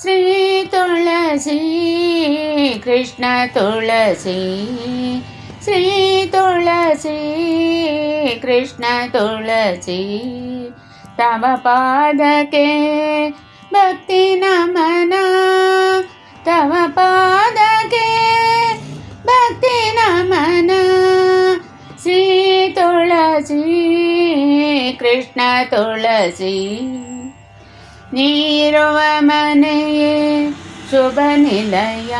శ్రీ తులసి కృష్ణ తులసి శ్రీ తులసి కృష్ణ తులసి తవ పాదకే భక్తి నమన తవ పాదకే భక్తి నమన శ్రీ తులసి కృష్ణ తులసి ನೀರುವ ಮನೆಯೇ ಶುಭ ನಿಲಯ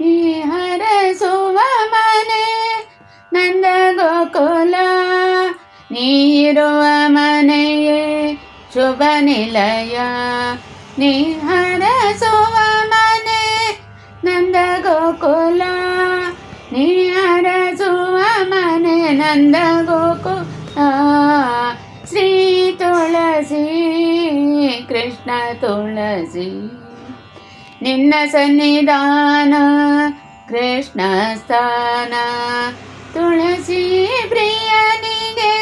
ನೀ ಹರಸುವ ಮನೆ ನಂದ ಗೋಕುಲ ನೀರುವ ಮನೆಯೇ ಶುಭ ನಿಲಯ ನೀ ಹರಸುವ ಮನೆ ನಂದ ಗೋಕುಲ ನೀ ಹರಸುವ ಮನೆ ನಂದ ಗೋಕುಲ ಕೃಷ್ಣ ತುಳಸಿ ನಿನ್ನ ಸನ್ನಿಧಾನ ಕೃಷ್ಣ ಸ್ಥಾನ ತುಳಸಿ ಪ್ರಿಯನಿಗೆ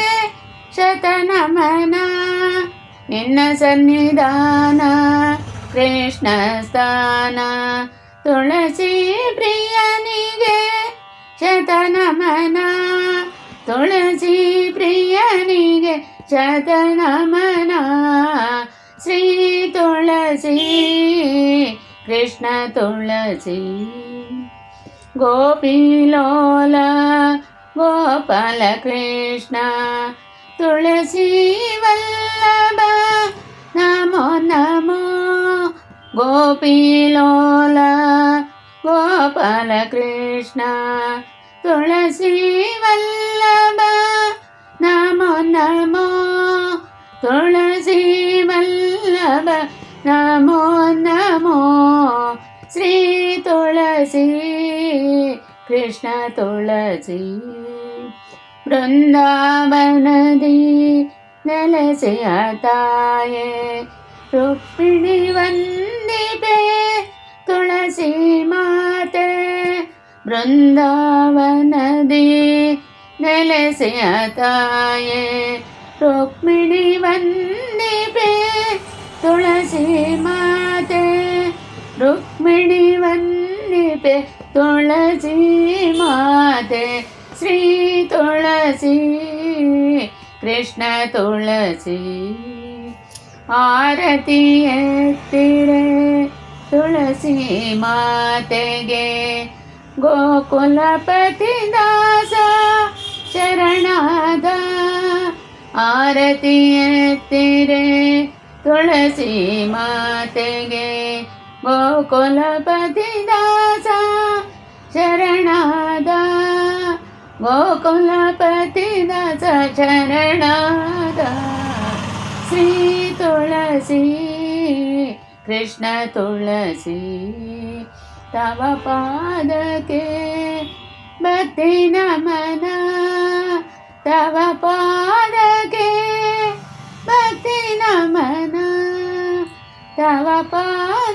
ಶತನಮನ ನಿನ್ನ ಸನ್ನಿಧಾನ ಕೃಷ್ಣ ಸ್ಥಾನ ತುಳಸಿ ಪ್ರಿಯನಿಗೆ ಶತನಮನ ತುಳಸಿ ಪ್ರಿಯನಿಗೆ ಶತನಮನ తులసి కృష్ణ తులసి గోపిలోల గోపాల కృష్ణ తులసి వల్లభ నమో నమో గోపిలోల గోపాల కృష్ణ తులసి వల్లభ నమో నమో తులసి వల్లభ നമോ നമോ ശ്രീ തുളസി കൃഷ്ണ തുളസി വൃന്ദാവനദി നലസിയതായ രുക്മിണി വന്ദിതേ തുളസി മാതേ വൃന്ദാവനദി നലസിയതായ രുക്മിണി വന്ദിതേ തുളസീമാതേ രുക്മിണി വന്നിപ്പെ തുളസീമാതേ ശ്രീ തുളസി കൃഷ്ണ തുളസി ಆರತಿಯತ್ತಿರೆ ತುಳಸಿ ಮಾತೆಗೆ ಗೋಕುಲಪತಿ ದಾಸ ಶರಣಾದ ಆರತಿಯತ್ತಿರೆ तुळशी माते गे गोकुलपतीचा शरणादा गोकुलपती दचा शरणाद श्री तुलसी, कृष्ण तुळशी तवापद के तव पा aquela paz.